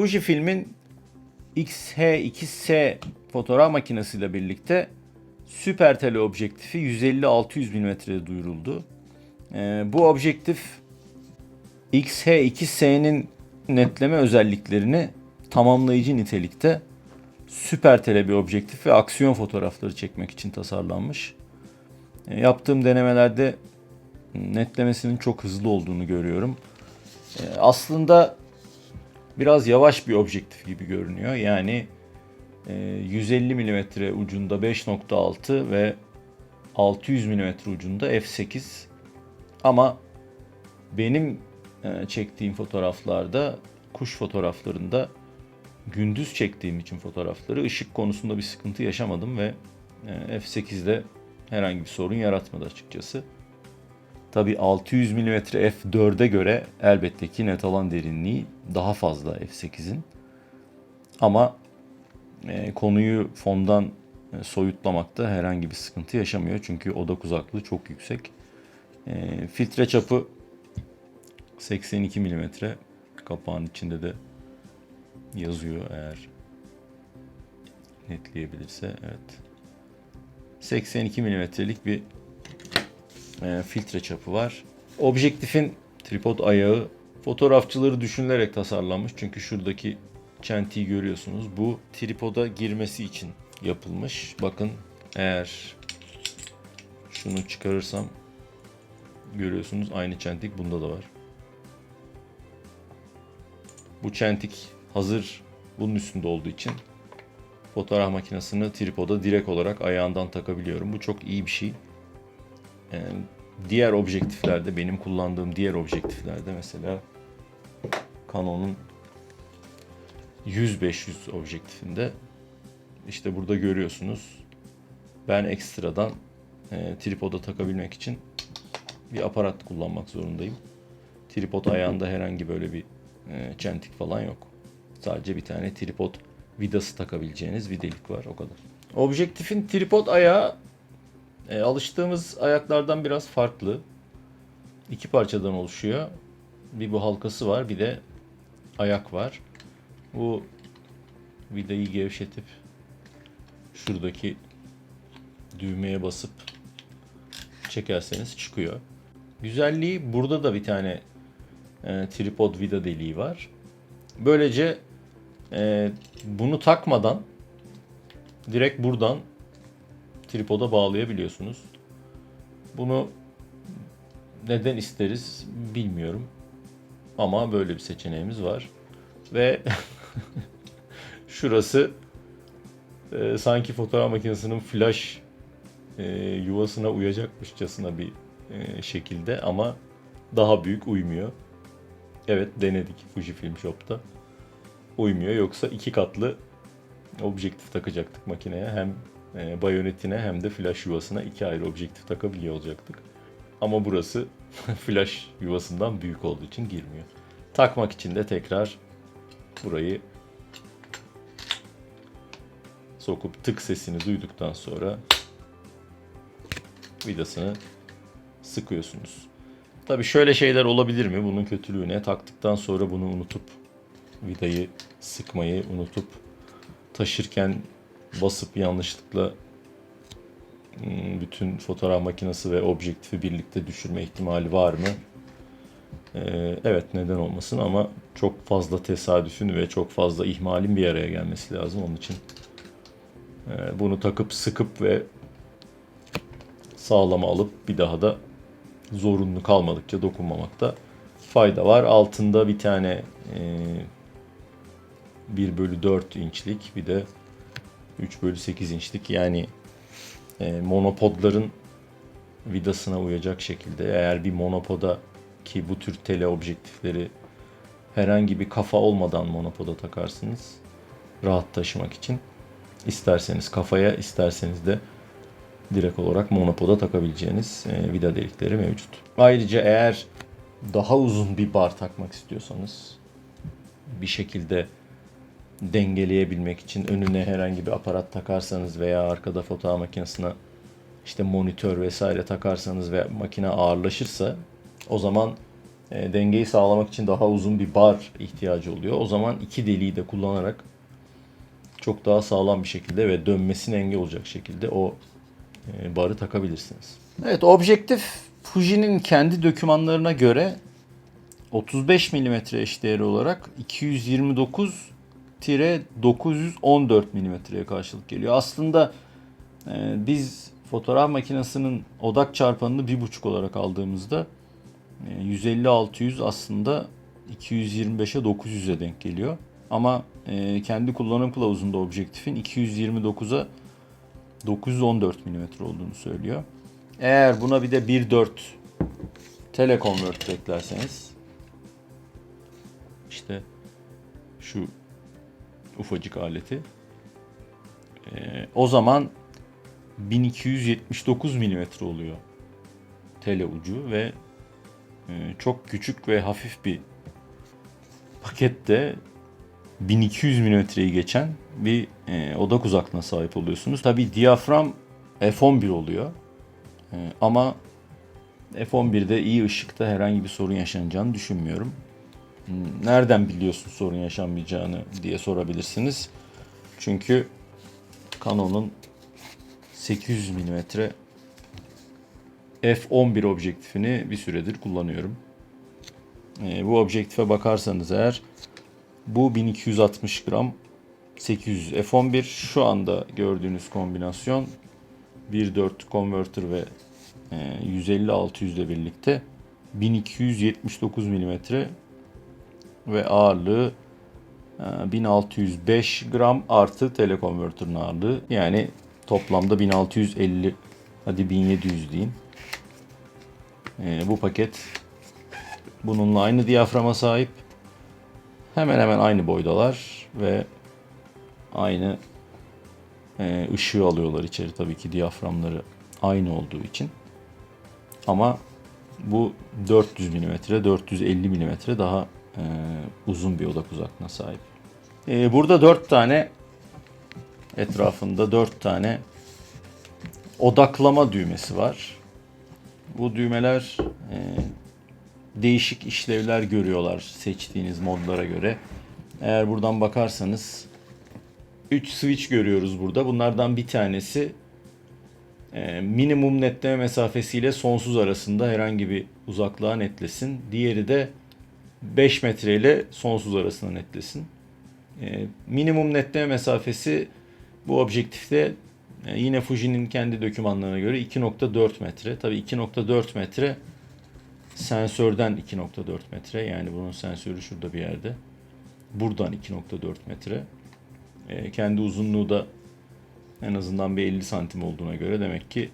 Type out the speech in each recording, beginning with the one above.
Fujifilm'in X-H2S fotoğraf makinesiyle birlikte süper tele objektifi 150-600 mm'de duyuruldu. Ee, bu objektif X-H2S'nin netleme özelliklerini tamamlayıcı nitelikte süper tele bir objektif ve aksiyon fotoğrafları çekmek için tasarlanmış. E, Yaptığım denemelerde netlemesinin çok hızlı olduğunu görüyorum. E, Aslında biraz yavaş bir objektif gibi görünüyor. Yani e, 150 mm ucunda 5.6 ve 600 mm ucunda f8 ama benim e, çektiğim fotoğraflarda kuş fotoğraflarında gündüz çektiğim için fotoğrafları ışık konusunda bir sıkıntı yaşamadım ve e, f8'de herhangi bir sorun yaratmadı açıkçası. Tabi 600 mm f4'e göre elbette ki net alan derinliği daha fazla f8'in. Ama e, konuyu fondan e, soyutlamakta herhangi bir sıkıntı yaşamıyor. Çünkü odak uzaklığı çok yüksek. E, filtre çapı 82 mm. Kapağın içinde de yazıyor eğer netleyebilirse. Evet. 82 milimetrelik bir e, filtre çapı var. Objektifin tripod ayağı fotoğrafçıları düşünülerek tasarlanmış. Çünkü şuradaki çentiyi görüyorsunuz. Bu tripoda girmesi için yapılmış. Bakın eğer şunu çıkarırsam görüyorsunuz aynı çentik bunda da var. Bu çentik hazır bunun üstünde olduğu için fotoğraf makinesini tripoda direkt olarak ayağından takabiliyorum. Bu çok iyi bir şey. Ee, diğer objektiflerde, benim kullandığım diğer objektiflerde mesela Canon'un 100-500 objektifinde işte burada görüyorsunuz ben ekstradan e, tripoda takabilmek için bir aparat kullanmak zorundayım. Tripod ayağında herhangi böyle bir e, çentik falan yok. Sadece bir tane tripod vidası takabileceğiniz bir delik var o kadar. Objektifin tripod ayağı e, alıştığımız ayaklardan biraz farklı. İki parçadan oluşuyor. Bir bu halkası var bir de ayak var. Bu vidayı gevşetip şuradaki düğmeye basıp çekerseniz çıkıyor. Güzelliği burada da bir tane e, tripod vida deliği var. Böylece e, bunu takmadan direkt buradan tripoda bağlayabiliyorsunuz. Bunu neden isteriz bilmiyorum. Ama böyle bir seçeneğimiz var. Ve şurası e, sanki fotoğraf makinesinin flash e, yuvasına uyacakmışçasına bir e, şekilde ama daha büyük uymuyor. Evet denedik Fujifilm Shop'ta. Uymuyor yoksa iki katlı objektif takacaktık makineye. Hem e, bayonetine hem de flash yuvasına iki ayrı objektif takabiliyor olacaktık. Ama burası flash yuvasından büyük olduğu için girmiyor. Takmak için de tekrar burayı sokup tık sesini duyduktan sonra vidasını sıkıyorsunuz. Tabi şöyle şeyler olabilir mi? Bunun kötülüğü ne? Taktıktan sonra bunu unutup vidayı sıkmayı unutup taşırken basıp yanlışlıkla hmm, bütün fotoğraf makinesi ve objektifi birlikte düşürme ihtimali var mı? Ee, evet neden olmasın ama çok fazla tesadüfün ve çok fazla ihmalin bir araya gelmesi lazım onun için. e, bunu takıp sıkıp ve sağlama alıp bir daha da zorunlu kalmadıkça dokunmamakta fayda var. Altında bir tane e, 1 bölü 4 inçlik bir de 3 bölü 8 inçlik yani e, monopodların vidasına uyacak şekilde eğer bir monopoda ki bu tür tele objektifleri herhangi bir kafa olmadan monopoda takarsınız rahat taşımak için. İsterseniz kafaya isterseniz de direkt olarak monopoda takabileceğiniz e, vida delikleri mevcut. Ayrıca eğer daha uzun bir bar takmak istiyorsanız bir şekilde dengeleyebilmek için önüne herhangi bir aparat takarsanız veya arkada fotoğraf makinesine işte monitör vesaire takarsanız ve makine ağırlaşırsa o zaman e, dengeyi sağlamak için daha uzun bir bar ihtiyacı oluyor. O zaman iki deliği de kullanarak çok daha sağlam bir şekilde ve dönmesine engel olacak şekilde o e, barı takabilirsiniz. Evet objektif Fuji'nin kendi dokümanlarına göre 35 mm eşdeğeri olarak 229-914 mm'ye karşılık geliyor. Aslında e, biz fotoğraf makinesinin odak çarpanını 1.5 olarak aldığımızda e, 150-600 aslında 225'e 900'e denk geliyor. Ama e, kendi kullanım kılavuzunda objektifin 229'a 914 mm olduğunu söylüyor. Eğer buna bir de 1.4 teleconvert eklerseniz işte şu ufacık aleti e, o zaman 1279 mm oluyor tele ucu ve e, çok küçük ve hafif bir pakette 1200 milimetreyi geçen bir e, odak uzaklığına sahip oluyorsunuz. Tabi diyafram f11 oluyor. E, ama f11'de iyi ışıkta herhangi bir sorun yaşanacağını düşünmüyorum. Nereden biliyorsun sorun yaşanmayacağını diye sorabilirsiniz. Çünkü Canon'un 800 mm f11 objektifini bir süredir kullanıyorum. E, bu objektife bakarsanız eğer bu 1260 gram 800 f11 şu anda gördüğünüz kombinasyon 1.4 converter ve e, 150-600 ile birlikte 1279 mm ve ağırlığı e, 1605 gram artı telekonvertörün ağırlığı yani toplamda 1650 hadi 1700 deyin. E, bu paket bununla aynı diyaframa sahip. Hemen hemen aynı boydalar ve aynı e, ışığı alıyorlar içeri tabii ki diyaframları aynı olduğu için. Ama bu 400 mm, 450 mm daha e, uzun bir odak uzaklığına sahip. E, burada 4 tane etrafında 4 tane odaklama düğmesi var. Bu düğmeler e, değişik işlevler görüyorlar seçtiğiniz modlara göre. Eğer buradan bakarsanız 3 switch görüyoruz burada. Bunlardan bir tanesi e, minimum netleme mesafesiyle sonsuz arasında herhangi bir uzaklığa netlesin. Diğeri de 5 metre ile sonsuz arasında netlesin. E, minimum netleme mesafesi bu objektifte e, yine Fuji'nin kendi dokümanlarına göre 2.4 metre. Tabii 2.4 metre sensörden 2.4 metre. Yani bunun sensörü şurada bir yerde. Buradan 2.4 metre. E, kendi uzunluğu da en azından bir 50 santim olduğuna göre demek ki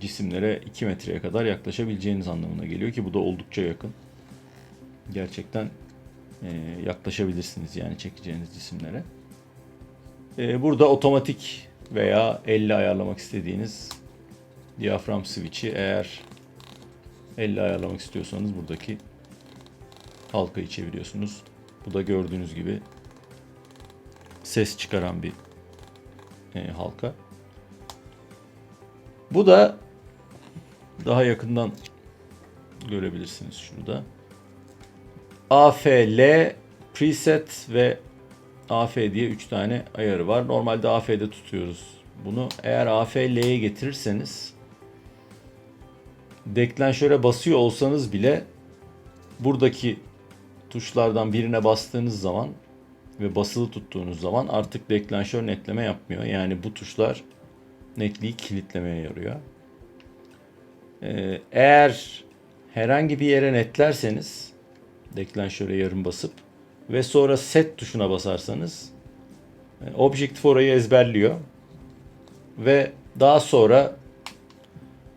cisimlere 2 metreye kadar yaklaşabileceğiniz anlamına geliyor ki bu da oldukça yakın. Gerçekten e, yaklaşabilirsiniz yani çekeceğiniz cisimlere. E, burada otomatik veya elle ayarlamak istediğiniz diyafram switch'i eğer elle ayarlamak istiyorsanız buradaki halkayı çeviriyorsunuz. Bu da gördüğünüz gibi ses çıkaran bir e, halka. Bu da daha yakından görebilirsiniz şurada. AFL preset ve AF diye 3 tane ayarı var. Normalde AF'de tutuyoruz bunu. Eğer AFL'ye getirirseniz deklanşöre basıyor olsanız bile buradaki tuşlardan birine bastığınız zaman ve basılı tuttuğunuz zaman artık deklanşör netleme yapmıyor. Yani bu tuşlar netliği kilitlemeye yarıyor. Ee, eğer herhangi bir yere netlerseniz deklanşöre yarım basıp ve sonra set tuşuna basarsanız e, objektif orayı ezberliyor ve daha sonra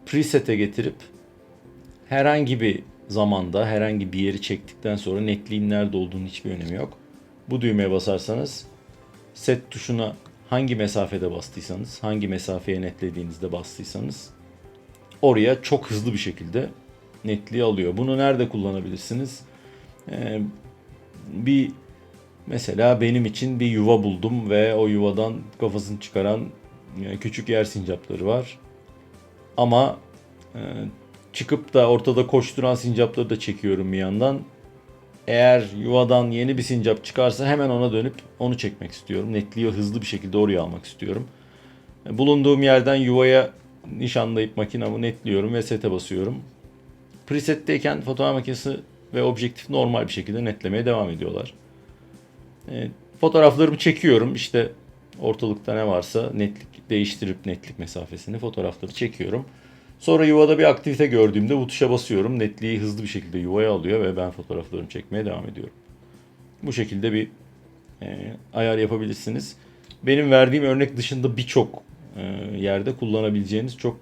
preset'e getirip herhangi bir zamanda herhangi bir yeri çektikten sonra netliğin nerede olduğunun hiçbir önemi yok. Bu düğmeye basarsanız set tuşuna hangi mesafede bastıysanız, hangi mesafeye netlediğinizde bastıysanız oraya çok hızlı bir şekilde netliği alıyor. Bunu nerede kullanabilirsiniz? Ee, bir mesela benim için bir yuva buldum ve o yuvadan kafasını çıkaran e, küçük yer sincapları var. Ama e, çıkıp da ortada koşturan sincapları da çekiyorum bir yandan. Eğer yuvadan yeni bir sincap çıkarsa hemen ona dönüp onu çekmek istiyorum. Netliği hızlı bir şekilde oraya almak istiyorum. Bulunduğum yerden yuvaya nişanlayıp makinamı netliyorum ve sete basıyorum. Preset'teyken fotoğraf makinesi ve objektif normal bir şekilde netlemeye devam ediyorlar. E, fotoğraflarımı çekiyorum. İşte ortalıkta ne varsa netlik değiştirip netlik mesafesini fotoğrafları çekiyorum. Sonra yuvada bir aktivite gördüğümde bu tuşa basıyorum. Netliği hızlı bir şekilde yuvaya alıyor ve ben fotoğraflarımı çekmeye devam ediyorum. Bu şekilde bir e, ayar yapabilirsiniz. Benim verdiğim örnek dışında birçok e, yerde kullanabileceğiniz çok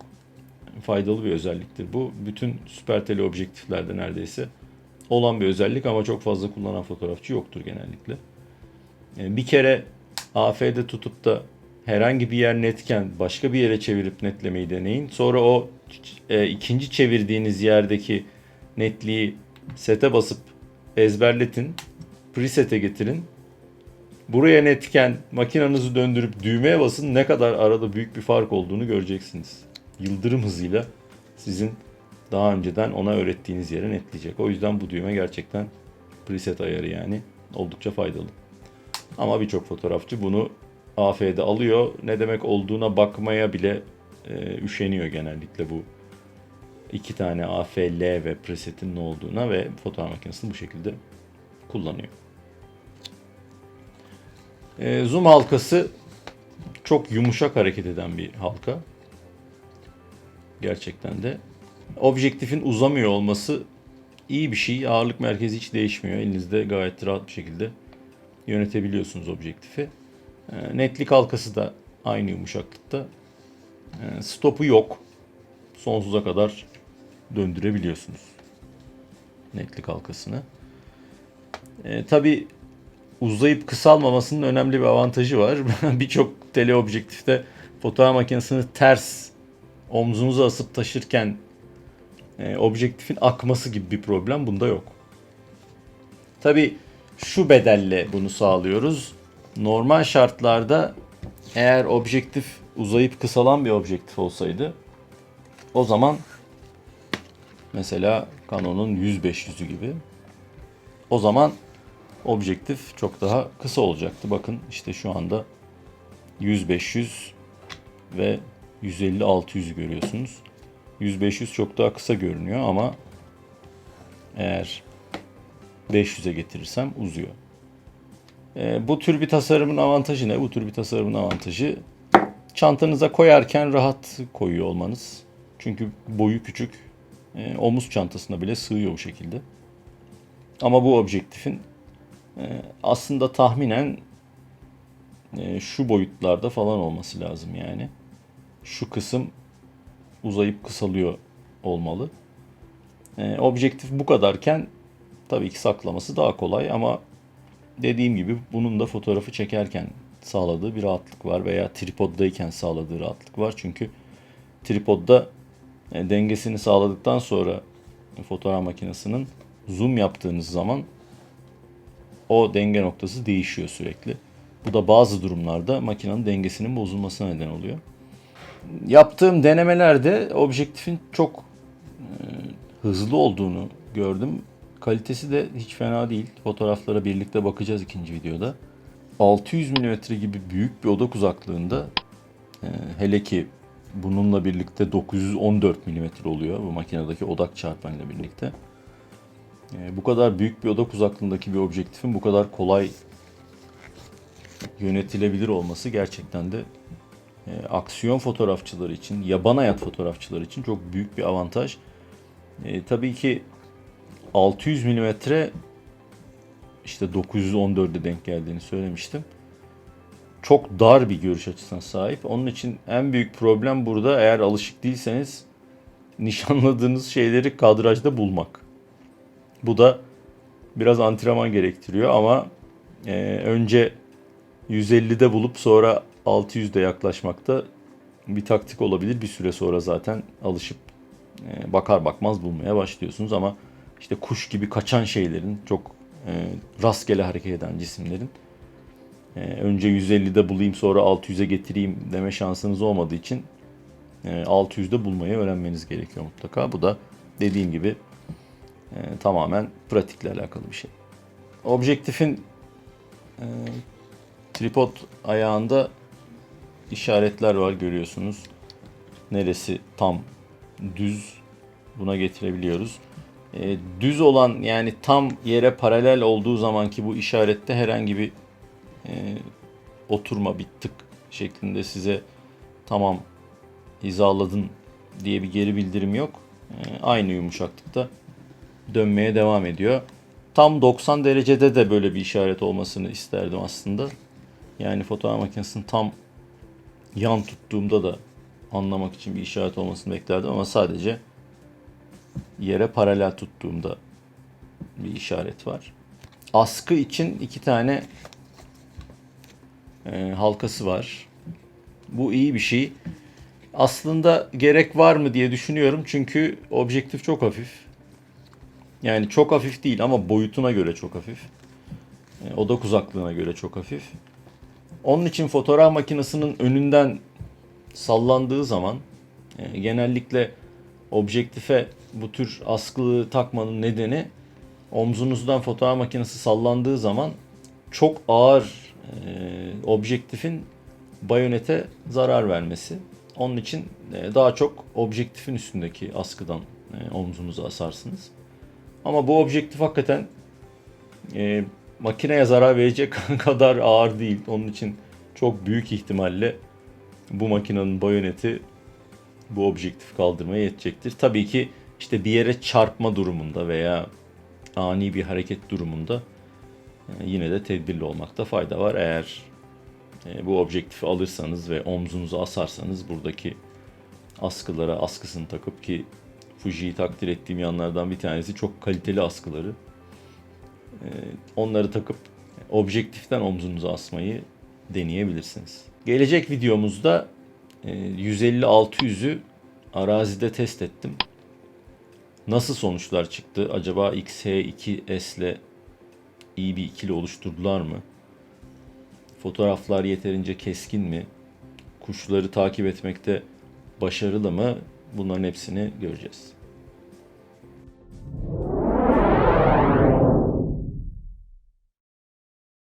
faydalı bir özelliktir. Bu bütün süper tele objektiflerde neredeyse olan bir özellik ama çok fazla kullanan fotoğrafçı yoktur genellikle. E, bir kere AF'de tutup da herhangi bir yer netken başka bir yere çevirip netlemeyi deneyin. Sonra o e, ikinci çevirdiğiniz yerdeki netliği sete basıp ezberletin. Preset'e getirin. Buraya netken makinanızı döndürüp düğmeye basın ne kadar arada büyük bir fark olduğunu göreceksiniz. Yıldırım hızıyla sizin daha önceden ona öğrettiğiniz yere netleyecek. O yüzden bu düğme gerçekten preset ayarı yani oldukça faydalı. Ama birçok fotoğrafçı bunu AF'de alıyor. Ne demek olduğuna bakmaya bile e, üşeniyor genellikle bu iki tane AFL ve presetin ne olduğuna ve fotoğraf makinesini bu şekilde kullanıyor. E, zoom halkası çok yumuşak hareket eden bir halka. Gerçekten de. Objektifin uzamıyor olması iyi bir şey. Ağırlık merkezi hiç değişmiyor. Elinizde gayet rahat bir şekilde yönetebiliyorsunuz objektifi. E, netlik halkası da aynı yumuşaklıkta. E, stopu yok. Sonsuza kadar döndürebiliyorsunuz. Netlik halkasını. E, Tabi uzayıp kısalmamasının önemli bir avantajı var. Birçok teleobjektifte fotoğraf makinesini ters omzunuza asıp taşırken e, objektifin akması gibi bir problem bunda yok. Tabi şu bedelle bunu sağlıyoruz. Normal şartlarda eğer objektif uzayıp kısalan bir objektif olsaydı o zaman mesela Canon'un 100-500'ü gibi o zaman objektif çok daha kısa olacaktı. Bakın işte şu anda 100-500 ve 150-600'ü görüyorsunuz. 100-500 çok daha kısa görünüyor ama eğer 500'e getirirsem uzuyor. E, bu tür bir tasarımın avantajı ne? Bu tür bir tasarımın avantajı çantanıza koyarken rahat koyuyor olmanız. Çünkü boyu küçük. E, omuz çantasına bile sığıyor bu şekilde. Ama bu objektifin e, aslında tahminen e, şu boyutlarda falan olması lazım yani. Şu kısım uzayıp kısalıyor olmalı. E, objektif bu kadarken tabii ki saklaması daha kolay ama dediğim gibi bunun da fotoğrafı çekerken sağladığı bir rahatlık var veya tripoddayken sağladığı rahatlık var. Çünkü tripodda e, dengesini sağladıktan sonra fotoğraf makinesinin zoom yaptığınız zaman o denge noktası değişiyor sürekli. Bu da bazı durumlarda makinenin dengesinin bozulmasına neden oluyor. Yaptığım denemelerde objektifin çok e, hızlı olduğunu gördüm. Kalitesi de hiç fena değil. Fotoğraflara birlikte bakacağız ikinci videoda. 600 mm gibi büyük bir odak uzaklığında e, hele ki bununla birlikte 914 mm oluyor bu makinedeki odak çarpanıyla birlikte. E, bu kadar büyük bir odak uzaklığındaki bir objektifin bu kadar kolay yönetilebilir olması gerçekten de e, aksiyon fotoğrafçıları için, yaban hayat fotoğrafçıları için çok büyük bir avantaj. E, tabii ki 600 milimetre işte 914'e denk geldiğini söylemiştim. Çok dar bir görüş açısına sahip. Onun için en büyük problem burada eğer alışık değilseniz nişanladığınız şeyleri kadrajda bulmak. Bu da biraz antrenman gerektiriyor ama e, önce 150'de bulup sonra 600'de yaklaşmakta bir taktik olabilir. Bir süre sonra zaten alışıp e, bakar bakmaz bulmaya başlıyorsunuz ama işte kuş gibi kaçan şeylerin çok e, rastgele hareket eden cisimlerin e, önce 150'de bulayım sonra 600'e getireyim deme şansınız olmadığı için e, 600'de bulmayı öğrenmeniz gerekiyor mutlaka. Bu da dediğim gibi tamamen pratikle alakalı bir şey. Objektifin tripod ayağında işaretler var görüyorsunuz. Neresi tam düz buna getirebiliyoruz. E, düz olan yani tam yere paralel olduğu zamanki bu işarette herhangi bir e, oturma bir tık şeklinde size tamam hizaladın diye bir geri bildirim yok. E, aynı yumuşaklıkta dönmeye devam ediyor. Tam 90 derecede de böyle bir işaret olmasını isterdim aslında. Yani fotoğraf makinesini tam yan tuttuğumda da anlamak için bir işaret olmasını beklerdim ama sadece yere paralel tuttuğumda bir işaret var. Askı için iki tane e, halkası var. Bu iyi bir şey. Aslında gerek var mı diye düşünüyorum çünkü objektif çok hafif. Yani çok hafif değil ama boyutuna göre çok hafif. E, odak uzaklığına göre çok hafif. Onun için fotoğraf makinesinin önünden sallandığı zaman e, genellikle objektife bu tür askılığı takmanın nedeni omzunuzdan fotoğraf makinesi sallandığı zaman çok ağır e, objektifin bayonete zarar vermesi. Onun için e, daha çok objektifin üstündeki askıdan e, omzunuza asarsınız. Ama bu objektif hakikaten e, makineye zarar verecek kadar ağır değil. Onun için çok büyük ihtimalle bu makinenin bayoneti bu objektif kaldırmaya yetecektir. Tabii ki işte bir yere çarpma durumunda veya ani bir hareket durumunda e, yine de tedbirli olmakta fayda var. Eğer e, bu objektifi alırsanız ve omzunuza asarsanız buradaki askılara askısını takıp ki Fuji'yi takdir ettiğim yanlardan bir tanesi çok kaliteli askıları. E, Onları takıp objektiften omzunuza asmayı deneyebilirsiniz. Gelecek videomuzda e, 150-600'ü arazide test ettim. Nasıl sonuçlar çıktı? Acaba XH2S ile iyi bir ikili oluşturdular mı? Fotoğraflar yeterince keskin mi? Kuşları takip etmekte başarılı mı? Bunların hepsini göreceğiz.